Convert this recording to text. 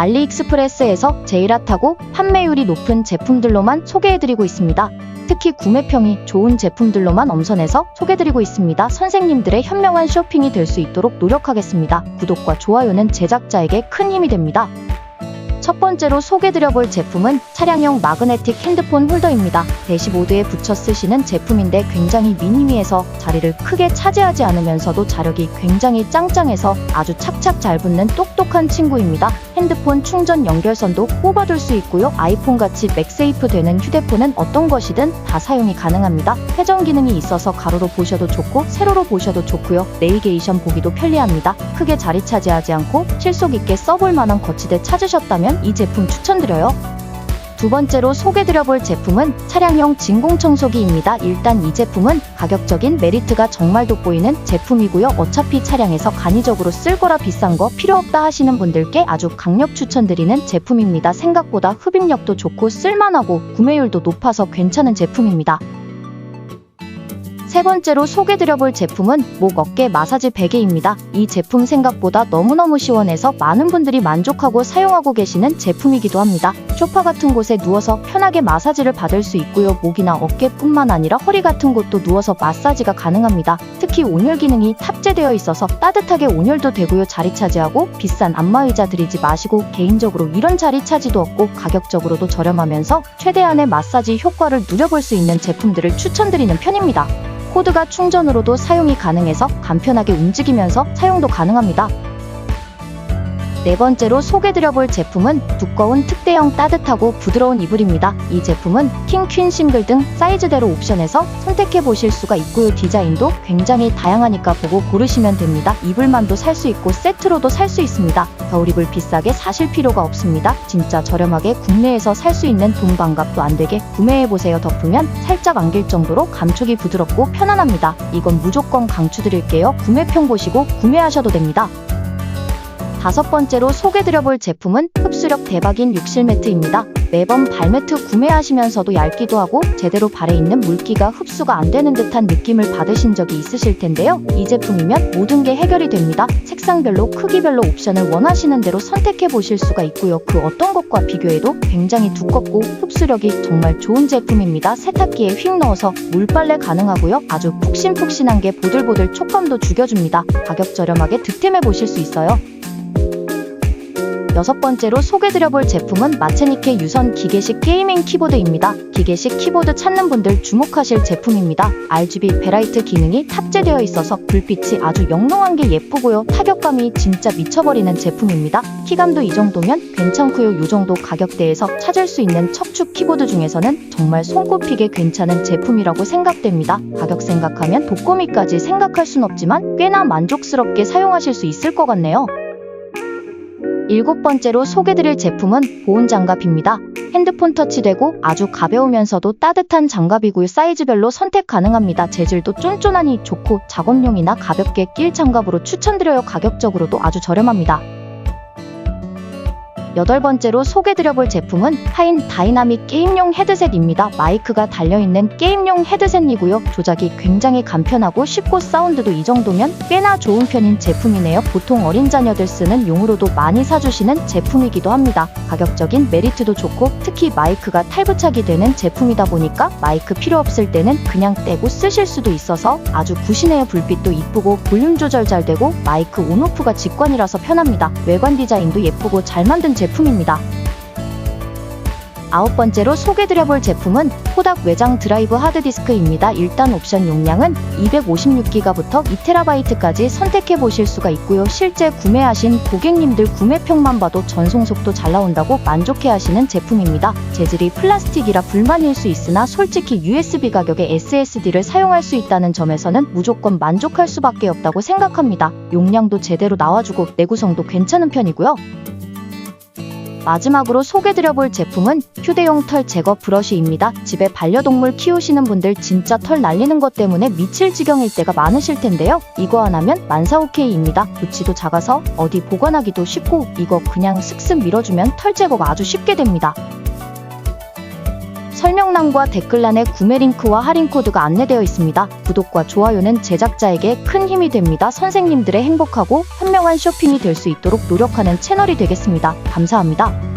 알리익스프레스에서 제일 핫하고 판매율이 높은 제품들로만 소개해드리고 있습니다. 특히 구매평이 좋은 제품들로만 엄선해서 소개드리고 있습니다. 선생님들의 현명한 쇼핑이 될 수 있도록 노력하겠습니다. 구독과 좋아요는 제작자에게 큰 힘이 됩니다. 첫 번째로 소개드려볼 제품은 차량용 마그네틱 핸드폰 홀더입니다. 대시보드에 붙여 쓰시는 제품인데 굉장히 미니미해서 자리를 크게 차지하지 않으면서도 자력이 굉장히 짱짱해서 아주 착착 잘 붙는 똑똑한 친구입니다. 핸드폰 충전 연결선도 뽑아둘 수 있고요. 아이폰같이 맥세이프 되는 휴대폰은 어떤 것이든 다 사용이 가능합니다. 회전 기능이 있어서 가로로 보셔도 좋고 세로로 보셔도 좋고요. 내비게이션 보기도 편리합니다. 크게 자리 차지하지 않고 실속 있게 써볼 만한 거치대 찾으셨다면 이 제품 추천드려요. 두 번째로 소개드려볼 제품은 차량용 진공청소기입니다. 일단 이 제품은 가격적인 메리트가 정말 돋보이는 제품이고요. 어차피 차량에서 간이적으로 쓸 거라 비싼 거 필요 없다 하시는 분들께 아주 강력 추천드리는 제품입니다. 생각보다 흡입력도 좋고 쓸만하고 구매율도 높아서 괜찮은 제품입니다. 세 번째로 소개드려볼 제품은 목 어깨 마사지 베개입니다. 이 제품 생각보다 너무너무 시원해서 많은 분들이 만족하고 사용하고 계시는 제품이기도 합니다. 소파 같은 곳에 누워서 편하게 마사지를 받을 수 있고요. 목이나 어깨뿐만 아니라 허리 같은 곳도 누워서 마사지가 가능합니다. 특히 온열 기능이 탑재되어 있어서 따뜻하게 온열도 되고요. 자리 차지하고 비싼 안마의자 들이지 마시고 개인적으로 이런 자리 차지도 없고 가격적으로도 저렴하면서 최대한의 마사지 효과를 누려볼 수 있는 제품들을 추천드리는 편입니다. 코드가 충전으로도 사용이 가능해서 간편하게 움직이면서 사용도 가능합니다. 네 번째로 소개드려볼 제품은 두꺼운 특대형 따뜻하고 부드러운 이불입니다. 이 제품은 킹, 퀸, 싱글 등 사이즈대로 옵션에서 선택해 보실 수가 있고요. 디자인도 굉장히 다양하니까 보고 고르시면 됩니다. 이불만도 살 수 있고 세트로도 살 수 있습니다. 겨울이불 비싸게 사실 필요가 없습니다. 진짜 저렴하게 국내에서 살 수 있는 돈 반값도 안 되게 구매해보세요. 덮으면 살짝 안길 정도로 감촉이 부드럽고 편안합니다. 이건 무조건 강추드릴게요. 구매평 보시고 구매하셔도 됩니다. 다섯 번째로 소개드려볼 제품은 흡수력 대박인 욕실 매트입니다. 매번 발매트 구매하시면서도 얇기도 하고 제대로 발에 있는 물기가 흡수가 안 되는 듯한 느낌을 받으신 적이 있으실 텐데요. 이 제품이면 모든 게 해결이 됩니다. 색상별로 크기별로 옵션을 원하시는 대로 선택해 보실 수가 있고요. 그 어떤 것과 비교해도 굉장히 두껍고 흡수력이 정말 좋은 제품입니다. 세탁기에 휙 넣어서 물빨래 가능하고요. 아주 푹신푹신한 게 보들보들 촉감도 죽여줍니다. 가격 저렴하게 득템해 보실 수 있어요. 여섯 번째로 소개드려볼 제품은 마체니케 유선 기계식 게이밍 키보드입니다. 기계식 키보드 찾는 분들 주목하실 제품입니다. RGB 베라이트 기능이 탑재되어 있어서 불빛이 아주 영롱한 게 예쁘고요. 타격감이 진짜 미쳐버리는 제품입니다. 키감도 이 정도면 괜찮고요. 요 정도 가격대에서 찾을 수 있는 척추 키보드 중에서는 정말 손꼽히게 괜찮은 제품이라고 생각됩니다. 가격 생각하면 독거미까지 생각할 순 없지만 꽤나 만족스럽게 사용하실 수 있을 것 같네요. 일곱 번째로 소개드릴 제품은 보온 장갑입니다. 핸드폰 터치되고 아주 가벼우면서도 따뜻한 장갑이고요. 사이즈별로 선택 가능합니다. 재질도 쫀쫀하니 좋고 작업용이나 가볍게 낄 장갑으로 추천드려요. 가격적으로도 아주 저렴합니다. 여덟 번째로 소개드려볼 제품은 하인 다이나믹 게임용 헤드셋입니다. 마이크가 달려있는 게임용 헤드셋이고요. 조작이 굉장히 간편하고 쉽고 사운드도 이 정도면 꽤나 좋은 편인 제품이네요. 보통 어린 자녀들 쓰는 용으로도 많이 사주시는 제품이기도 합니다. 가격적인 메리트도 좋고 특히 마이크가 탈부착이 되는 제품이다 보니까 마이크 필요 없을 때는 그냥 떼고 쓰실 수도 있어서 아주 굿이네요. 불빛도 이쁘고 볼륨 조절 잘 되고 마이크 온오프가 직관이라서 편합니다. 외관 디자인도 예쁘고 잘 만든 제품입니다. 아홉 번째로 소개드려볼 제품은 코닥 외장 드라이브 하드디스크입니다. 일단 옵션 용량은 256기가부터 2TB까지 선택해 보실 수가 있고요. 실제 구매하신 고객님들 구매평만 봐도 전송 속도 잘 나온다고 만족해 하시는 제품입니다. 재질이 플라스틱이라 불만일 수 있으나 솔직히 USB 가격에 SSD를 사용할 수 있다는 점에서는 무조건 만족할 수밖에 없다고 생각합니다. 용량도 제대로 나와주고 내구성도 괜찮은 편이고요. 마지막으로 소개드려볼 제품은 휴대용 털 제거 브러쉬입니다. 집에 반려동물 키우시는 분들 진짜 털 날리는 것 때문에 미칠 지경일 때가 많으실 텐데요. 이거 하나면 만사 오케이입니다. 부치도 작아서 어디 보관하기도 쉽고 이거 그냥 슥슥 밀어주면 털 제거가 아주 쉽게 됩니다. 설명란과 댓글란에 구매 링크와 할인 코드가 안내되어 있습니다. 구독과 좋아요는 제작자에게 큰 힘이 됩니다. 선생님들의 행복하고 현명한 쇼핑이 될 수 있도록 노력하는 채널이 되겠습니다. 감사합니다.